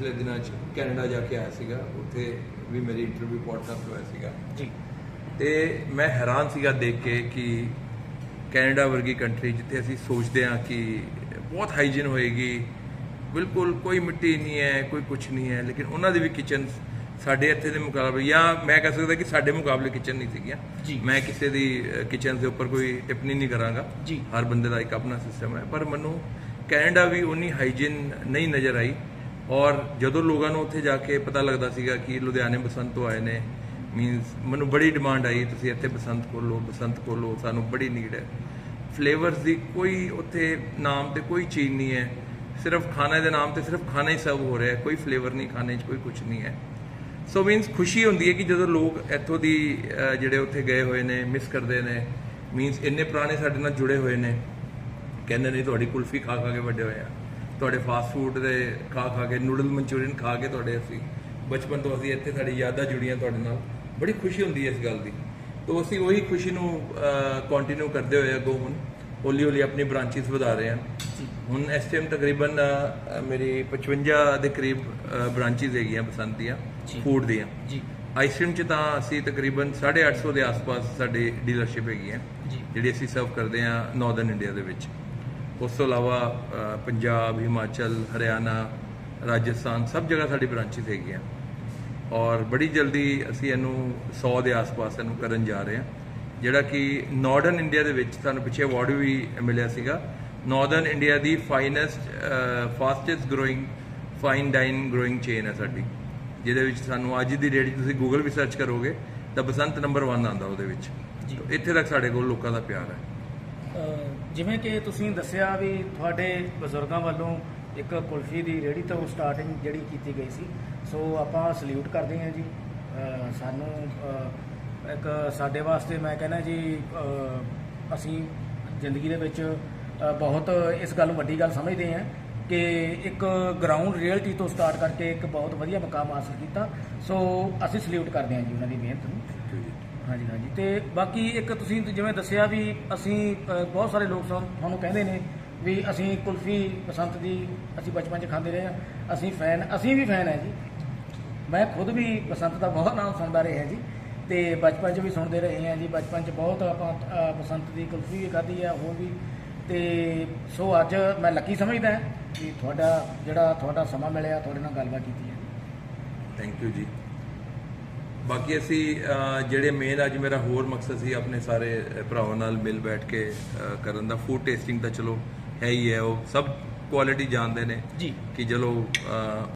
ਪਿਛਲੇ ਦਿਨਾਂ 'ਚ ਕੈਨੇਡਾ ਜਾ ਕੇ ਆਇਆ ਸੀਗਾ ਉੱਥੇ ਵੀ ਮੇਰੀ ਇੰਟਰਵਿਊ ਪੋਡਕਾਸਟ ਹੋਇਆ ਸੀਗਾ। ਜੀ। ਤੇ ਮੈਂ ਹੈਰਾਨ ਸੀਗਾ ਦੇਖ ਕੇ ਕਿ ਕੈਨੇਡਾ ਵਰਗੀ ਕੰਟਰੀ ਜਿੱਥੇ ਅਸੀਂ ਸੋਚਦੇ ਹਾਂ ਕਿ ਬਹੁਤ ਹਾਈਜੀਨ ਹੋਏਗੀ ਬਿਲਕੁਲ ਕੋਈ ਮਿੱਟੀ ਨਹੀਂ ਹੈ ਕੋਈ ਕੁਝ ਨਹੀਂ ਹੈ ਲੇਕਿਨ ਉਹਨਾਂ ਦੇ ਵੀ ਕਿਚਨ ਸਾਡੇ ਇੱਥੇ ਦੇ ਮੁਕਾਬਲੇ ਜਾਂ ਮੈਂ ਕਹਿ ਸਕਦਾ ਕਿ ਸਾਡੇ ਮੁਕਾਬਲੇ ਕਿਚਨ ਨਹੀਂ ਸੀਗੀਆਂ। ਮੈਂ ਕਿਸੇ ਦੀ ਕਿਚਨ ਦੇ ਉੱਪਰ ਕੋਈ ਟਿੱਪਣੀ ਨਹੀਂ ਕਰਾਂਗਾ। ਜੀ। ਹਰ ਬੰਦੇ ਦਾ ਇੱਕ ਆਪਣਾ ਸਿਸਟਮ ਹੈ। ਪਰ ਮੈਨੂੰ ਕੈਨੇਡਾ ਵੀ ਉਨੀ ਹਾਈਜੀਨ ਨਹੀਂ ਨਜ਼ਰ ਆਈ। ਔਰ ਜਦੋਂ ਲੋਕਾਂ ਨੂੰ ਉੱਥੇ ਜਾ ਕੇ ਪਤਾ ਲੱਗਦਾ ਸੀਗਾ ਕਿ ਲੁਧਿਆਣੇ ਬਸੰਤ ਤੋਂ ਆਏ ਨੇ ਮੀਨਸ ਮੈਨੂੰ ਬੜੀ ਡਿਮਾਂਡ ਆਈ, ਤੁਸੀਂ ਇੱਥੇ ਬਸੰਤ ਖੋਲੋ ਬਸੰਤ ਖੋਲੋ ਸਾਨੂੰ ਬੜੀ ਨੀਡ ਹੈ। ਫਲੇਵਰਸ ਦੀ ਕੋਈ ਉੱਥੇ ਨਾਮ ਤੇ ਕੋਈ ਚੀਜ਼ ਨਹੀਂ ਹੈ। ਸਿਰਫ ਖਾਣੇ ਦੇ ਨਾਮ ਤੇ ਸਿਰਫ ਖਾਣਾ ਹੀ ਸਰਵ ਹੋ ਰਿਹਾ ਹੈ, ਕੋਈ ਫਲੇਵਰ ਨਹੀਂ ਖਾਣੇ 'ਚ, ਕੋਈ ਕੁਝ ਨਹੀਂ ਹੈ। ਸੋ ਮੀਨਸ ਖੁਸ਼ੀ ਹੁੰਦੀ ਹੈ ਕਿ ਜਦੋਂ ਲੋਕ ਇੱਥੋਂ ਦੀ ਜਿਹੜੇ ਉੱਥੇ ਗਏ ਹੋਏ ਨੇ ਮਿਸ ਕਰਦੇ ਨੇ ਮੀਨਸ ਇੰਨੇ ਪੁਰਾਣੇ ਸਾਡੇ ਨਾਲ ਜੁੜੇ ਹੋਏ ਨੇ, ਕਹਿੰਦੇ ਨੇ ਤੁਹਾਡੀ ਕੁਲਫੀ ਖਾ ਖਾ ਕੇ ਵੱਡੇ ਹੋਏ ਆ। ਤੁਹਾਡੇ ਫਾਸਟ ਫੂਡ ਦੇ ਖਾ ਖਾ ਕੇ ਨੂਡਲ ਮਨਚੂਰੀਅਨ ਖਾ ਕੇ ਤੁਹਾਡੇ ਅਸੀਂ ਬਚਪਨ ਤੋਂ ਅਸੀਂ ਇੱਥੇ ਸਾਡੀ ਯਾਦਾਂ ਜੁੜੀਆਂ ਤੁਹਾਡੇ ਨਾਲ। ਬੜੀ ਖੁਸ਼ੀ ਹੁੰਦੀ ਹੈ ਇਸ ਗੱਲ ਦੀ। ਤੋਂ ਅਸੀਂ ਉਹੀ ਖੁਸ਼ੀ ਨੂੰ ਕੰਟੀਨਿਊ ਕਰਦੇ ਹੋਏ ਅੱਗੋਂ ਹੁਣ ਹੌਲੀ ਹੌਲੀ ਆਪਣੀ ਬ੍ਰਾਂਚਿਸ ਵਧਾ ਰਹੇ ਹਾਂ। ਹੁਣ ਇਸ ਟਾਈਮ ਤਕਰੀਬਨ ਮੇਰੀ 55 ਦੇ ਕਰੀਬ ਬ੍ਰਾਂਚਿਸ ਹੈਗੀਆਂ ਬਸੰਤ ਦੀਆਂ। ਫੂਡ ਦੀਆਂ। ਜੀ। ਆਈਸਕ੍ਰੀਮ ਚ ਤਾਂ ਅਸੀਂ ਤਕਰੀਬਨ 850 ਦੇ ਆਸ-ਪਾਸ ਸਾਡੀ ਡੀਲਰਸ਼ਿਪ ਹੈਗੀ ਹੈ ਜਿਹੜੀ ਅਸੀਂ ਸਰਵ ਕਰਦੇ ਹਾਂ ਨਾਰਥਰਨ ਇੰਡੀਆ ਦੇ ਵਿੱਚ। ਉਸ ਤੋਂ ਇਲਾਵਾ ਪੰਜਾਬ ਹਿਮਾਚਲ ਹਰਿਆਣਾ ਰਾਜਸਥਾਨ ਸਭ ਜਗ੍ਹਾ ਸਾਡੀ ਬ੍ਰਾਂਚਿਸ ਹੈਗੀਆਂ। ਔਰ ਬੜੀ ਜਲਦੀ ਅਸੀਂ ਇਹਨੂੰ 100 ਦੇ ਆਸ-ਪਾਸ ਇਹਨੂੰ ਕਰਨ ਜਾ ਰਹੇ ਹਾਂ। ਜਿਹੜਾ ਕਿ ਨਾਰਥਰਨ ਇੰਡੀਆ ਦੇ ਵਿੱਚ ਸਾਨੂੰ ਪਿੱਛੇ ਅਵਾਰਡ ਵੀ ਮਿਲਿਆ ਸੀਗਾ। ਨਾਰਥਰਨ ਇੰਡੀਆ ਦੀ finest fastest growing fine dine growing chain ਹੈ ਸਾਡੀ। ਜਿਹਦੇ ਵਿੱਚ ਸਾਨੂੰ ਅੱਜ ਦੀ ਡੇਟ ਤੁਸੀਂ ਗੂਗਲ ਵੀ ਸਰਚ ਕਰੋਗੇ ਤਾਂ ਬਸੰਤ ਨੰਬਰ 1 ਆਉਂਦਾ ਉਹਦੇ ਵਿੱਚ। ਇੱਥੇ ਤੱਕ ਸਾਡੇ ਕੋਲ ਲੋਕਾਂ ਦਾ ਪਿਆਰ ਹੈ। ਜਿਵੇਂ ਕਿ ਤੁਸੀਂ ਦੱਸਿਆ ਵੀ ਤੁਹਾਡੇ ਬਜ਼ੁਰਗਾਂ ਵੱਲੋਂ ਇੱਕ ਕੁਲਫੀ ਦੀ ਰੇੜੀ ਤੋਂ ਸਟਾਰਟਿੰਗ ਜਿਹੜੀ ਕੀਤੀ ਗਈ ਸੀ, ਸੋ ਆਪਾਂ ਸਲੂਟ ਕਰਦੇ ਹਾਂ ਜੀ। ਸਾਨੂੰ ਇੱਕ ਸਾਡੇ ਵਾਸਤੇ ਮੈਂ ਕਹਿੰਦਾ ਜੀ ਅਸੀਂ ਜ਼ਿੰਦਗੀ ਦੇ ਵਿੱਚ ਬਹੁਤ ਇਸ ਗੱਲ ਨੂੰ ਵੱਡੀ ਗੱਲ ਸਮਝਦੇ ਹਾਂ ਕਿ ਇੱਕ ਗਰਾਊਂਡ ਰਿਐਲਿਟੀ ਤੋਂ ਸਟਾਰਟ ਕਰਕੇ ਇੱਕ ਬਹੁਤ ਵਧੀਆ ਮਕਾਮ ਹਾਸਲ ਕੀਤਾ। ਸੋ ਅਸੀਂ ਸਲੂਟ ਕਰਦੇ ਹਾਂ ਜੀ ਉਹਨਾਂ ਦੀ ਮਿਹਨਤ ਨੂੰ। ਹਾਂਜੀ ਹਾਂਜੀ। ਤੇ ਬਾਕੀ ਇੱਕ ਤੁਸੀਂ ਜਿਵੇਂ ਦੱਸਿਆ ਵੀ ਅਸੀਂ ਅ, ਬਹੁਤ ਸਾਰੇ ਲੋਕ ਸਾਨੂੰ ਸਾਨੂੰ ਕਹਿੰਦੇ ਨੇ ਵੀ ਅਸੀਂ ਕੁਲਫੀ ਬਸੰਤ ਦੀ ਅਸੀਂ ਬਚਪਨ 'ਚ ਖਾਂਦੇ ਰਹੇ ਹਾਂ ਅਸੀਂ ਫੈਨ ਅਸੀਂ ਵੀ ਫੈਨ ਹੈ ਜੀ। ਮੈਂ ਖੁਦ ਵੀ ਬਸੰਤ ਦਾ ਬਹੁਤ ਨਾਮ ਸੁਣਦਾ ਰਿਹਾ ਜੀ ਤੇ ਬਚਪਨ 'ਚ ਵੀ ਸੁਣਦੇ ਰਹੇ ਹਾਂ ਜੀ। ਬਚਪਨ 'ਚ ਬਹੁਤ ਆਪਾਂ ਅ, ਬਸੰਤ ਦੀ ਕੁਲਫੀ ਵੀ ਖਾਧੀ ਆ ਹੋਰ ਵੀ। ਤੇ ਸੋ ਅੱਜ ਮੈਂ ਲੱਕੀ ਸਮਝਦਾ ਕਿ ਤੁਹਾਡਾ ਜਿਹੜਾ ਤੁਹਾਡਾ ਸਮਾਂ ਮਿਲਿਆ ਤੁਹਾਡੇ ਨਾਲ ਗੱਲਬਾਤ ਕੀਤੀ ਹੈ। ਥੈਂਕ ਯੂ ਜੀ। ਬਾਕੀ ਅਸੀਂ ਜਿਹੜੇ ਮੇਨ ਅੱਜ ਮੇਰਾ ਹੋਰ ਮਕਸਦ ਸੀ ਆਪਣੇ ਸਾਰੇ ਭਰਾਵਾਂ ਨਾਲ ਮਿਲ ਬੈਠ ਕੇ ਕਰਨ ਦਾ ਫੂਡ ਟੇਸਟਿੰਗ ਤਾਂ ਚਲੋ ਹੈ ਹੀ ਹੈ ਉਹ ਸਭ ਕੁਆਲਿਟੀ ਜਾਣਦੇ ਨੇ ਜੀ। ਕਿ ਚਲੋ